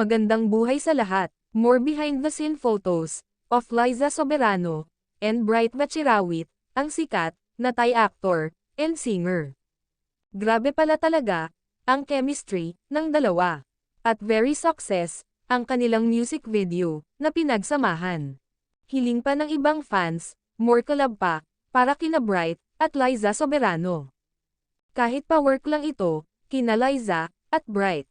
Magandang buhay sa lahat. More behind the scene photos of Liza Soberano and Bright Bachirawit, ang sikat na Thai actor and singer. Grabe pala talaga ang chemistry ng dalawa. At very success ang kanilang music video na pinagsamahan. Hiling pa ng ibang fans, more collab pa, para kina Bright at Liza Soberano. Kahit pa work lang ito, kina Liza at Bright.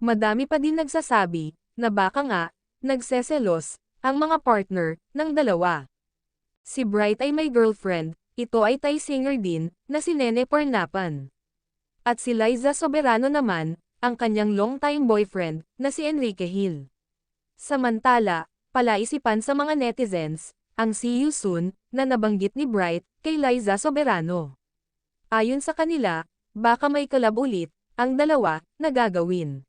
Madami pa din nagsasabi na baka nga, nagseselos ang mga partner ng dalawa. Si Bright ay may girlfriend, ito ay Thai singer din na si Nene Pornapan. At si Liza Soberano naman, ang kanyang long-time boyfriend na si Enrique Hill. Samantala, palaisipan sa mga netizens, ang see you soon na nabanggit ni Bright kay Liza Soberano. Ayon sa kanila, baka may collab ulit ang dalawa na gagawin.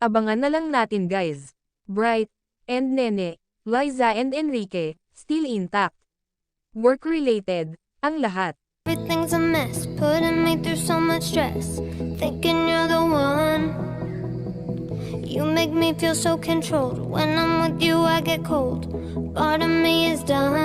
Abangan na lang natin guys. Bright and Nene, Liza and Enrique, still intact. Work-related, ang lahat. Everything's a mess, putting me through so much stress. Thinking you're the one. You make me feel so controlled. When I'm with you, I get cold. Part of me is done.